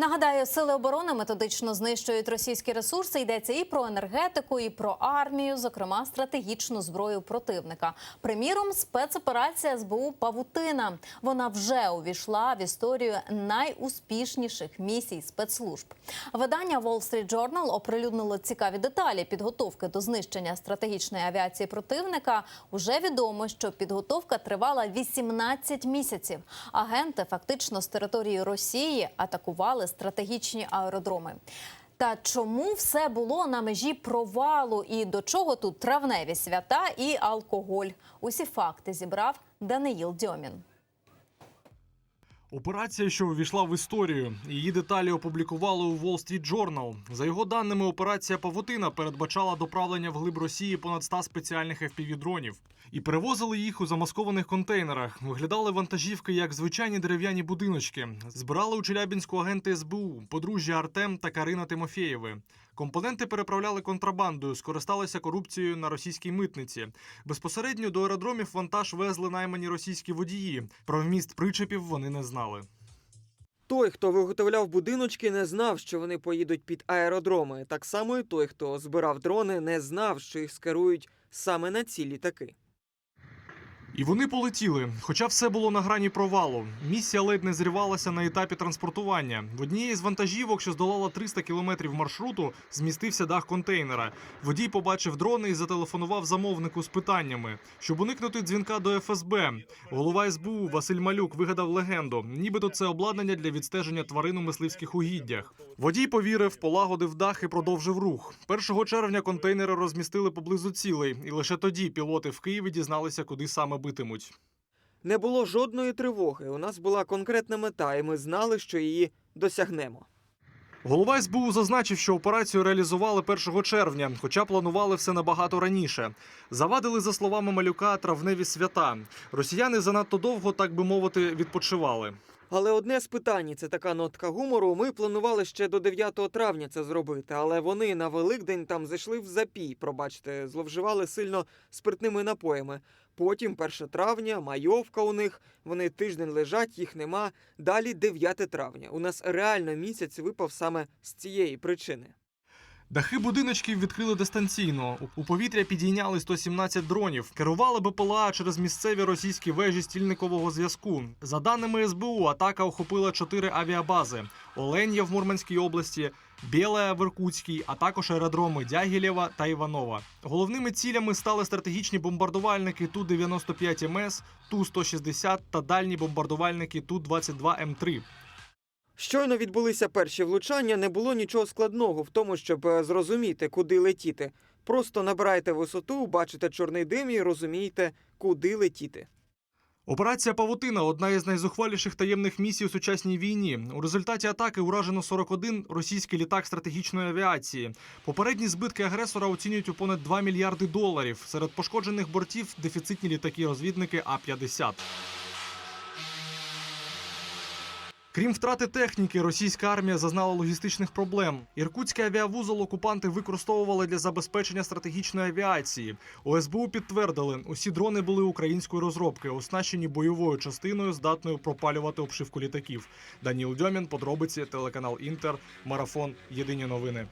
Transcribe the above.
Нагадаю, сили оборони методично знищують російські ресурси. Йдеться і про енергетику, і про армію, зокрема стратегічну зброю противника. Приміром, спецоперація СБУ Павутина. Вона вже увійшла в історію найуспішніших місій спецслужб. Видання Wall Street Journal оприлюднило цікаві деталі підготовки до знищення стратегічної авіації противника. Уже відомо, що підготовка тривала 18 місяців. Агенти фактично з території Росії атакували стратегічні аеродроми. Та чому все було на межі провалу і до чого тут травневі свята і алкоголь? Усі факти зібрав Даниїл Дьомін. Операція, що увійшла в історію, її деталі опублікували у Wall Street Journal. За його даними, операція Павутина передбачала доправлення вглиб Росії понад 100 спеціальних FPV-дронів. і перевозили їх у замаскованих контейнерах. Виглядали вантажівки як звичайні дерев'яні будиночки. Збирали у Челябінську агенти СБУ, подружжя Артем та Карина Тимофєєви. Компоненти переправляли контрабандою, скористалися корупцією на російській митниці. Безпосередньо до аеродромів вантаж везли наймані російські водії. Про вміст причепів вони не знали. Той, хто виготовляв будиночки, не знав, що вони поїдуть під аеродроми. Так само і той, хто збирав дрони, не знав, що їх скерують саме на ці літаки. І вони полетіли, хоча все було на грані провалу. Місія ледь не зривалася на етапі транспортування. В однієї з вантажівок, що здолала 300 кілометрів маршруту, змістився дах контейнера. Водій побачив дрони і зателефонував замовнику з питаннями, щоб уникнути дзвінка до ФСБ. Голова СБУ Василь Малюк вигадав легенду, нібито це обладнання для відстеження тварин у мисливських угіддях. Водій повірив, полагодив дах і продовжив рух. 1 червня контейнери розмістили поблизу цілей, і лише тоді пілоти в Києві дізналися, куди саме битимуть. Не було жодної тривоги. У нас була конкретна мета, і ми знали, що її досягнемо. Голова СБУ зазначив, що операцію реалізували 1 червня, хоча планували все набагато раніше. Завадили, за словами малюка, травневі свята. Росіяни занадто довго, так би мовити, відпочивали. Але одне з питань це така нотка гумору. Ми планували ще до 9 травня це зробити, але вони на Великдень там зайшли в запій. Пробачте, зловживали сильно спиртними напоями. Потім 1 травня, майовка у них. Вони тиждень лежать, їх нема. Далі 9 травня. У нас реально місяць випав саме з цієї причини. Дахи будиночків відкрили дистанційно. У- повітря підійняли 117 дронів. Керували БПЛА через місцеві російські вежі стільникового зв'язку. За даними СБУ, атака охопила чотири авіабази: Оленя в Мурманській області, Білая в Іркутській, а також аеродроми Дягілєва та Іванова. Головними цілями стали стратегічні бомбардувальники Ту-95 МС, Ту-160 та дальні бомбардувальники Ту-22М3. Щойно відбулися перші влучання, не було нічого складного в тому, щоб е, зрозуміти, куди летіти. Просто набирайте висоту, бачите чорний дим і розумієте, куди летіти. Операція Павутина одна із найзухваліших таємних місій у сучасній війні. У результаті атаки уражено 41 російський літак стратегічної авіації. Попередні збитки агресора оцінюють у понад 2 мільярди доларів. Серед пошкоджених бортів дефіцитні літаки-розвідники А-50. Крім втрати техніки, російська армія зазнала логістичних проблем. Іркутський авіавузол окупанти використовували для забезпечення стратегічної авіації. ОСБУ СБУ підтвердили, усі дрони були української розробки, оснащені бойовою частиною, здатною пропалювати обшивку літаків. Даніл Дьомін, подробиці, телеканал Інтер, марафон. Єдині новини.